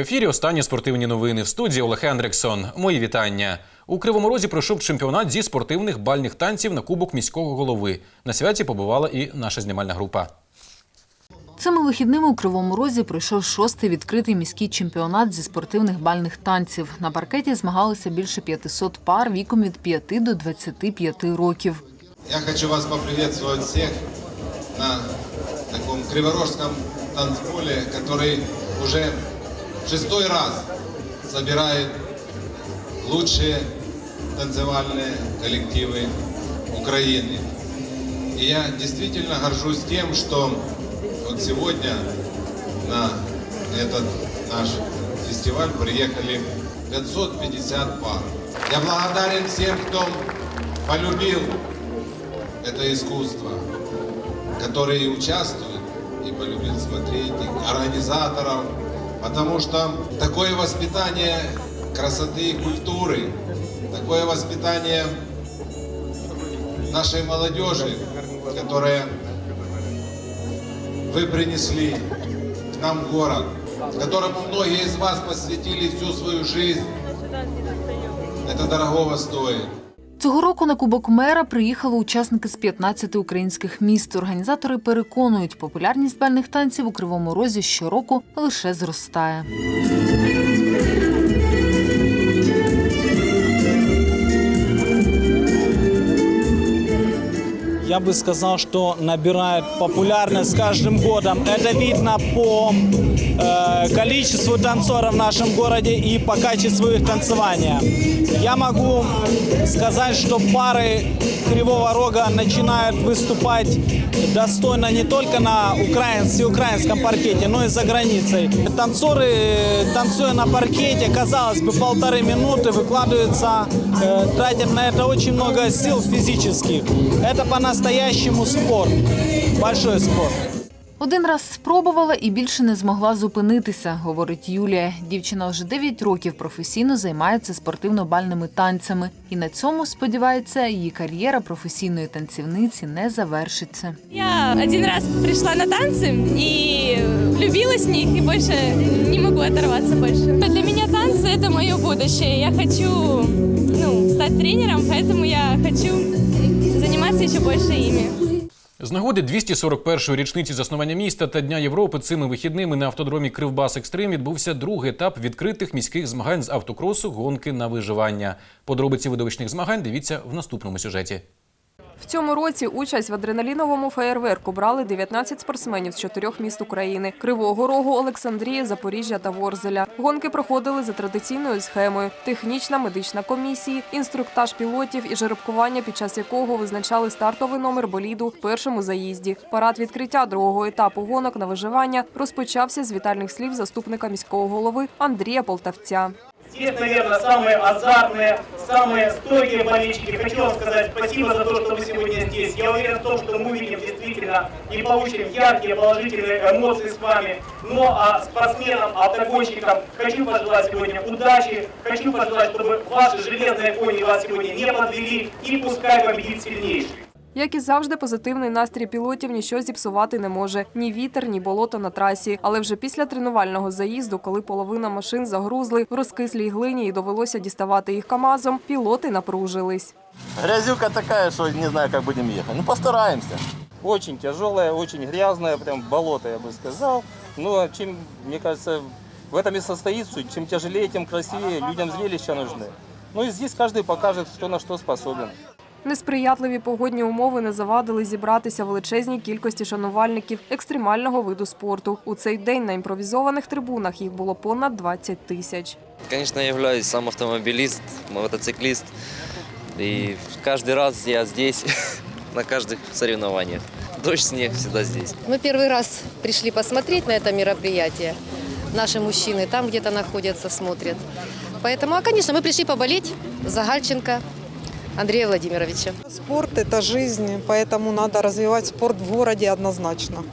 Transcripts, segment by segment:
В ефірі останні спортивні новини в студії Олег Ендриксон. Мої вітання. У Кривому Розі пройшов чемпіонат зі спортивних бальних танців на Кубок міського голови. На святі побувала і наша знімальна група. Цими вихідними у Кривому Розі пройшов шостий відкритий міський чемпіонат зі спортивних бальних танців. На паркеті змагалися більше 500 пар віком від 5 до 25 років. Я хочу вас поприветствовать всех на таком криворожском танцполе, который уже шестой раз собирает лучшие танцевальные коллективы Украины. И я действительно горжусь тем, что вот сегодня на этот наш фестиваль приехали 550 пар. Я благодарен всем, кто полюбил это искусство, которые участвуют и полюбил смотреть, и организаторов, потому что такое воспитание красоты и культуры, такое воспитание нашей молодежи, которое вы принесли к нам в город, которому многие из вас посвятили всю свою жизнь, это дорогого стоит. Цього року на Кубок мера приїхали учасники з 15 українських міст. Організатори переконують, популярність бальних танців у Кривому Розі щороку лише зростає. Я бы сказал, что набирает популярность с каждым годом. Это видно по э, количеству танцоров в нашем городе и по качеству их танцевания. Я могу сказать, что пары Кривого Рога начинают выступать достойно не только на украин, всеукраинском паркете, но и за границей. Танцоры, танцуя на паркете, казалось бы, полторы минуты выкладываются, э, тратят на это очень много сил физических. Это по-настоящему спорт, большой спорт. Один раз спробувала і більше не змогла зупинитися, говорить Юлія. Дівчина вже 9 років професійно займається спортивно-бальними танцями. І на цьому, сподівається, її кар'єра професійної танцівниці не завершиться. Я один раз пришла на танцы и влюбилась в них и больше не могу оторваться больше. Для меня танцы это мое будущее. Я хочу ну, стать тренером, поэтому я хочу заниматься еще больше ими. З нагоди 241-ї річниці заснування міста та Дня Європи цими вихідними на автодромі Кривбас Екстрим відбувся другий етап відкритих міських змагань з автокросу гонки на виживання. Подробиці видовищних змагань дивіться в наступному сюжеті. В цьому році участь в адреналіновому феєрверку брали 19 спортсменів з чотирьох міст України: Кривого Рогу, Олександрії, Запоріжжя та Ворзеля. Гонки проходили за традиційною схемою: технічна медична комісії, інструктаж пілотів і жеребкування, під час якого визначали стартовий номер боліду в першому заїзді. Парад відкриття другого етапу гонок на виживання розпочався з вітальних слів заступника міського голови Андрія Полтавця. Здесь, наверное, самые азартные, самые стойкие болельщики. Хочу вам сказать спасибо за то, что вы сегодня здесь. Я уверен в том, что мы увидим действительно и получим яркие положительные эмоции с вами. Ну а спортсменам, автогонщикам хочу пожелать сегодня удачи. Хочу пожелать, чтобы ваши железные кони вас сегодня не подвели. И пускай победит сильнейший. Як і завжди, позитивний настрій пілотів ніщо зіпсувати не може ні вітер, ні болото на трасі. Але вже після тренувального заїзду, коли половина машин загрузли в розкислій глині і довелося діставати їх КАМАЗом, пілоти напружились. Грязюка такая, что не знаю, как будем ехать. Ну, постараемся. Очень тяжелое, очень грязное, прям болото, я бы сказал. Но чем, мне кажется, в этом и состоит суть. Чем тяжелее, тем красивее. Людям зрелища нужны. Ну и здесь каждый покажет, кто на что способен. Несприятливі погодні умови не завадили зібратися величезній кількості шанувальників екстремального виду спорту. У цей день на імпровізованих трибунах їх було понад 20 тисяч. Конечно, я являюсь сам автомобилист, мотоциклист. И каждый раз я здесь, на каждых соревнованиях. Дождь, снег, всегда здесь. Мы первый раз пришли посмотреть на это мероприятие. Наши мужчины там где-то находятся, смотрят. Поэтому, а, конечно, мы пришли поболеть за Гальченко Андрея Владимировича. Спорт – это жизнь, поэтому надо развивать спорт в городе однозначно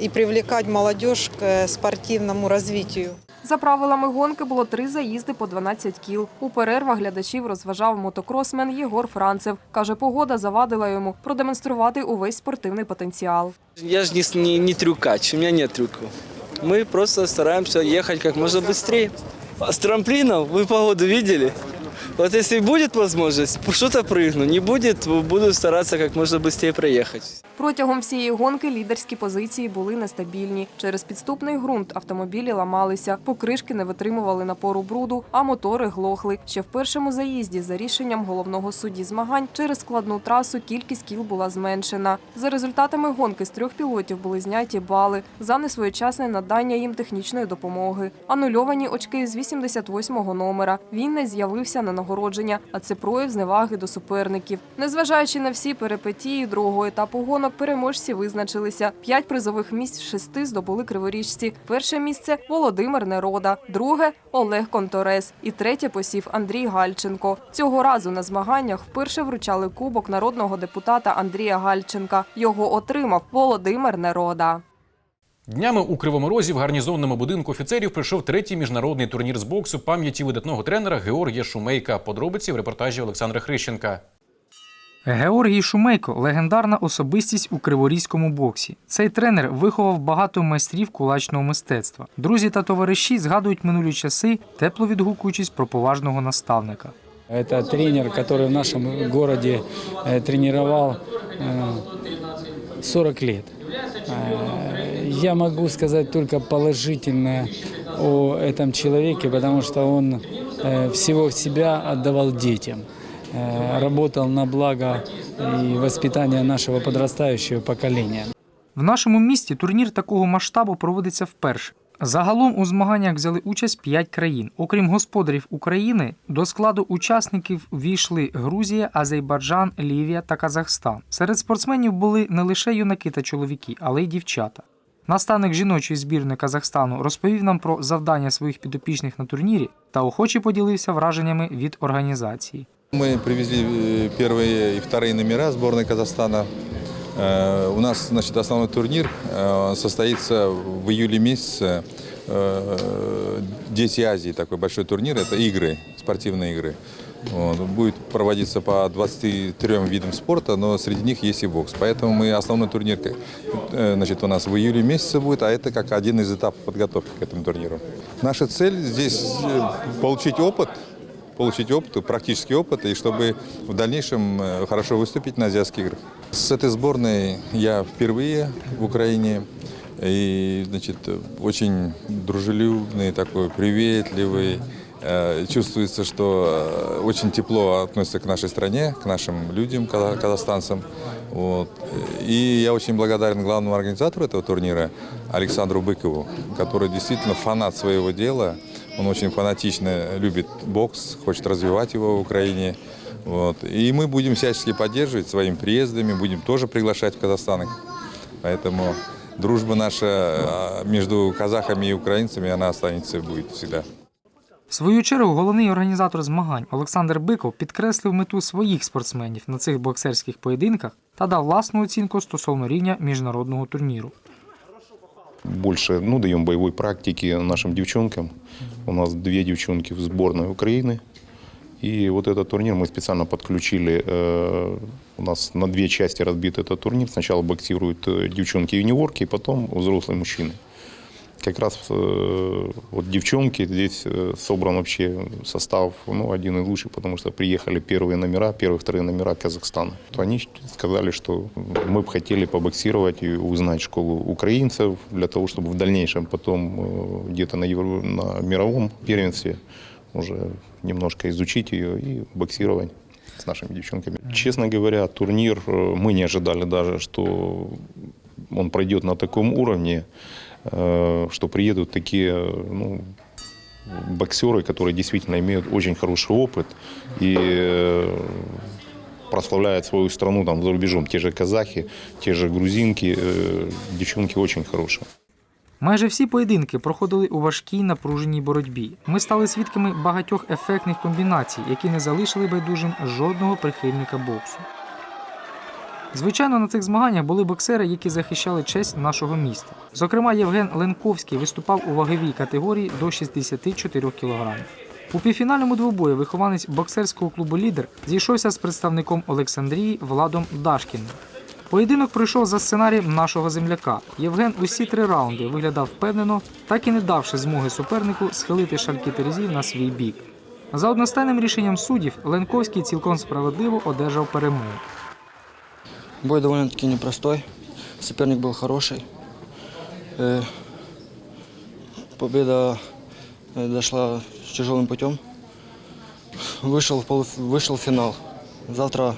и привлекать молодежь к э, спортивному развитию. За правилами гонки було три заїзди по 12 кіл. У перервах глядачів розважав мотокросмен Єгор Францев. Каже, погода завадила йому продемонструвати увесь спортивний потенціал. Я же не, не, не трюкач, у меня нет трюков. мы просто стараемся ехать как можно быстрее. А с трамплинов вы погоду видели? Вот если будет возможность, что-то прыгну. Не будет, буду стараться как можно быстрее проехать. Протягом всієї гонки лідерські позиції були нестабільні. Через підступний ґрунт автомобілі ламалися, покришки не витримували напору бруду, а мотори глохли. Ще в першому заїзді, за рішенням головного судді змагань, через складну трасу кількість кіл була зменшена. За результатами гонки з трьох пілотів були зняті бали за несвоєчасне надання їм технічної допомоги. Анульовані очки з 88-го номера. Він не з'явився на нагородження, а це прояв зневаги до суперників. Незважаючи на всі перипетії другого етапу гонок, переможці визначилися. П'ять призових місць шести здобули криворіжці. Перше місце Володимир Нерода, друге Олег Конторес і третє посів Андрій Гальченко. Цього разу на змаганнях вперше вручали кубок народного депутата Андрія Гальченка. Його отримав Володимир Нерода. Днями у Кривому Розі в гарнізонному будинку офіцерів прийшов третій міжнародний турнір з боксу пам'яті видатного тренера Георгія Шумейка. Подробиці в репортажі Олександра Хрищенка. Георгій Шумейко легендарна особистість у криворізькому боксі. Цей тренер виховав багато майстрів кулачного мистецтва. Друзі та товариші згадують минулі часи, тепло відгукуючись про поважного наставника. Это тренер, который в нашем городе э, тренировал э, 40 лет. Э, Я могу сказать только положительное о этом человеке, потому что он э, всего в себя отдавал детям, э, работал на благо и воспитание нашего подрастающего поколения. В нашому місті турнір такого масштабу проводиться вперше. Загалом у змаганнях взяли участь 5 країн. Окрім господарів України, до складу учасників війшли Грузія, Азербайджан, Лівія та Казахстан. Серед спортсменів були не лише юнаки та чоловіки, але й дівчата. Наставник жіночої збірної Казахстану розповів нам про завдання своїх підопічних на турнірі та охоче поділився враженнями від організації. Мы привезли э, первые и вторые номера сборной Казахстана. Э, У нас, значит, основной турнир э, состоится в июле месяце. Э, Дети Азии, такой большой турнир, это игры, спортивные игры. Вот. Будет проводиться по 23 видам спорта, но среди них есть и бокс. Поэтому мы основной турнир э, значит, у нас в июле месяце будет, а это как один из этапов подготовки к этому турниру. Наша цель здесь э, получить опыт, получить опыт, практический опыт, и чтобы в дальнейшем э, хорошо выступить на азиатских играх. С этой сборной я впервые в Украине. И, значит, очень дружелюбный, такой приветливый. Э, Чувствуется, что э, очень тепло относится к нашей стране, к нашим людям, каза- казахстанцам. Вот. И я очень благодарен главному организатору этого турнира Александру Быкову, который действительно фанат своего дела. Он очень фанатично любит бокс, хочет развивать его в Украине. Вот. И мы будем всячески поддерживать своими приездами, будем тоже приглашать в Казахстан. Поэтому дружба наша между казахами и украинцами, она останется и будет всегда. В свою чергу головний організатор змагань Олександр Биков підкреслив мету своїх спортсменів на цих боксерських поєдинках та дав власну оцінку стосовно рівня міжнародного турніру. больше ну, даем боевой практики нашим девчонкам. У нас две девчонки в сборной Украины. И вот этот турнир мы специально подключили. э, У нас на две части разбит этот турнир. Сначала боксируют э, девчонки-юниорки, потом взрослые мужчины. Как раз э, вот девчонки, здесь собран вообще состав, ну, один из лучших, потому что приехали первые номера, первые, вторые номера Казахстана. Они сказали, что мы бы хотели побоксировать и узнать школу украинцев, для того, чтобы в дальнейшем потом где-то на, евро- на мировом первенстве уже немножко изучить ее и боксировать с нашими девчонками. Честно говоря, турнир э, мы не ожидали даже, что он пройдет на таком уровне, э, что приедут такие ну, боксеры, которые действительно имеют очень хороший опыт и э, прославляют свою страну там за рубежом. Те же казахи, те же грузинки, девчонки очень хорошие. Майже всі поєдинки проходили у важкій напруженій боротьбі. Ми стали свідками багатьох ефектних комбінацій, які не залишили байдужим жодного прихильника боксу. Звичайно, на цих змаганнях були боксери, які захищали честь нашого міста. Зокрема, Євген Ленковський виступав у ваговій категорії до 64 кг. У півфінальному двобої вихованець боксерського клубу Лідер зійшовся з представником Олександрії Владом Дашкіним. Поєдинок пройшов за сценарієм нашого земляка. Євген усі три раунди виглядав впевнено, так і не давши змоги супернику схилити шальки терезів на свій бік. За одностайним рішенням суддів Ленковський цілком справедливо одержав перемогу. Бой довольно-таки непростой. Соперник был хороший. Э, Победа э, дошла тяжелым путем. Вышел в, полу- вышел в финал. Завтра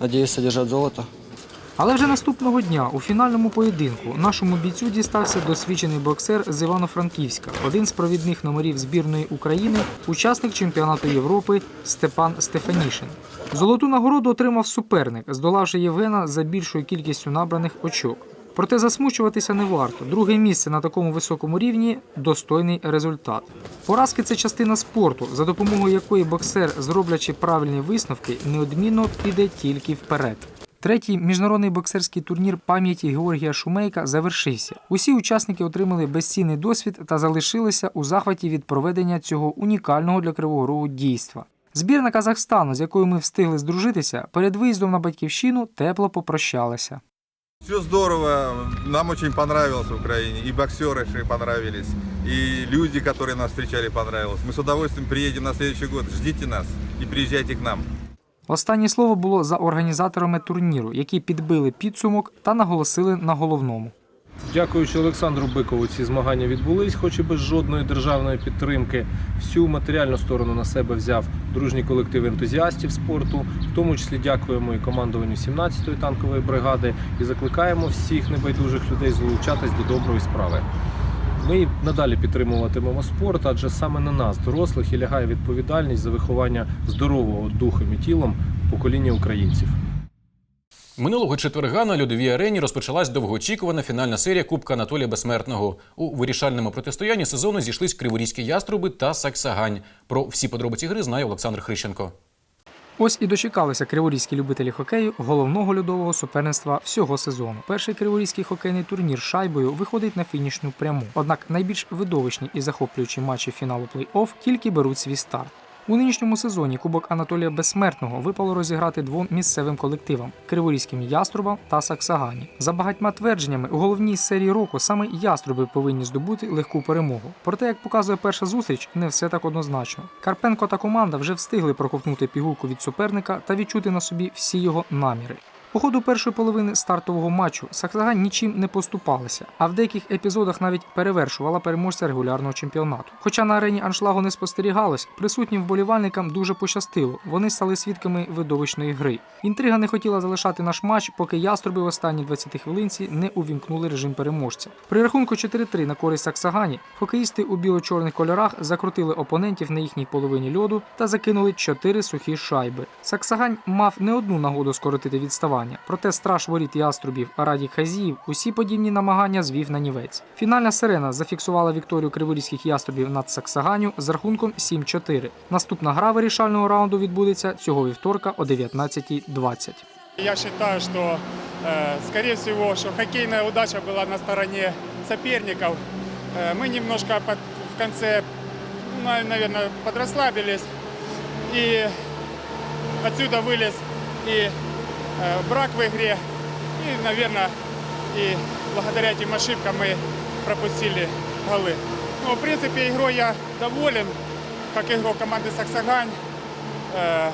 надеюсь одержать золото. Але вже наступного дня у фінальному поєдинку нашому бійцю дістався досвідчений боксер з Івано-Франківська, один з провідних номерів збірної України, учасник чемпіонату Європи Степан Стефанішин. Золоту нагороду отримав суперник, здолавши Євгена за більшою кількістю набраних очок. Проте засмучуватися не варто. Друге місце на такому високому рівні достойний результат. Поразки це частина спорту, за допомогою якої боксер, зроблячи правильні висновки, неодмінно піде тільки вперед. Третій міжнародний боксерський турнір пам'яті Георгія Шумейка завершився. Усі учасники отримали безцінний досвід та залишилися у захваті від проведення цього унікального для Кривого Рогу дійства. Збірна Казахстану, з якою ми встигли здружитися, перед виїздом на батьківщину тепло попрощалася. Все здорово, нам очень понравилось в Украине, и боксеры что понравились, и люди, которые нас встречали, понравилось. Мы с удовольствием приедем на следующий год, ждите нас и приезжайте к нам. Останнє слово було за організаторами турніру, які підбили підсумок та наголосили на головному. Дякуючи Олександру Бикову, ці змагання відбулись, хоч і без жодної державної підтримки. Всю матеріальну сторону на себе взяв дружній колектив ентузіастів спорту. В тому числі дякуємо і командуванню 17-ї танкової бригади і закликаємо всіх небайдужих людей залучатись до доброї справи. Ми надалі підтримуватимемо спорт, адже саме на нас, дорослих, і лягає відповідальність за виховання здорового духом і тілом покоління українців. Минулого четверга на льодовій арені розпочалась довгоочікувана фінальна серія Кубка Анатолія Безсмертного. У вирішальному протистоянні сезону зійшлись криворізькі яструби та Саксагань. Про всі подробиці гри знає Олександр Хрищенко. Ось і дочекалися криворізькі любителі хокею головного льодового суперництва всього сезону. Перший криворізький хокейний турнір шайбою виходить на фінішну пряму. Однак найбільш видовищні і захоплюючі матчі фіналу плей-офф тільки беруть свій старт. У нинішньому сезоні Кубок Анатолія Безсмертного випало розіграти двом місцевим колективам криворізьким яструбам та Саксагані. За багатьма твердженнями, у головній серії року саме яструби повинні здобути легку перемогу. Проте, як показує перша зустріч, не все так однозначно. Карпенко та команда вже встигли проковтнути пігулку від суперника та відчути на собі всі його наміри. По ходу першої половини стартового матчу Саксагань нічим не поступалася, а в деяких епізодах навіть перевершувала переможця регулярного чемпіонату. Хоча на арені аншлагу не спостерігалось, присутнім вболівальникам дуже пощастило. Вони стали свідками видовищної гри. Інтрига не хотіла залишати наш матч, поки яструби в останній 20 хвилинці не увімкнули режим переможця. При рахунку 4-3 на користь Саксагані хокеїсти у біло-чорних кольорах закрутили опонентів на їхній половині льоду та закинули 4 сухі шайби. Саксагань мав не одну нагоду скоротити відставання Проте страж воріт яструбів Радік Хазіїв усі подібні намагання звів на нівець. Фінальна сирена зафіксувала вікторію криворізьких яструбів над Саксаганю з рахунком 7-4. Наступна гра вирішального раунду відбудеться цього вівторка о 19.20. Я считаю, что, э, скорее всего, что хоккейная удача была на стороне соперников. Э, мы немножко под- в конце, наверное, подрасслабились. И отсюда вылез и э, Брак в игре. И, наверное, и благодаря этим ошибкам мы пропустили голы. Но, в принципе, игрой я доволен, как игрок команды «Саксагань». Э,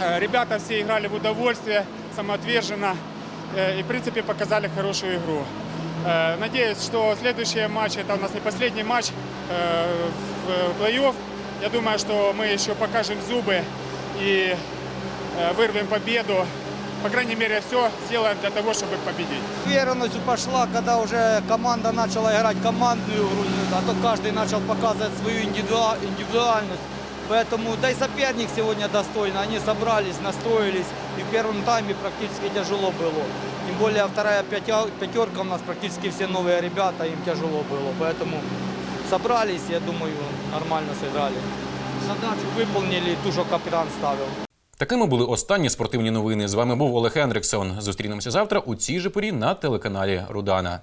Э, Ребята все играли в удовольствие, самоотверженно э, и, в принципе, показали хорошую игру. Надеюсь, что следующий матч, это у нас не последний матч в плей-офф. Я думаю, что мы еще покажем зубы и вырвем победу. По крайней мере, все сделаем для того, чтобы победить. Уверенность пошла, когда уже команда начала играть командную игру, а то каждый начал показывать свою индивидуа- индивидуальность. Поэтому, да и соперник сегодня достойно, они собрались, настроились, и в первом тайме практически тяжело было. Тем более вторая пятерка у нас практически все новые ребята, им тяжело было. Поэтому собрались, я думаю, нормально сыграли. Задачу выполнили, ту, что капитан ставил. Такими були останні спортивні новини. З вами був Олег Ендриксон. Зустрінемося завтра у цій же порі на телеканалі Рудана.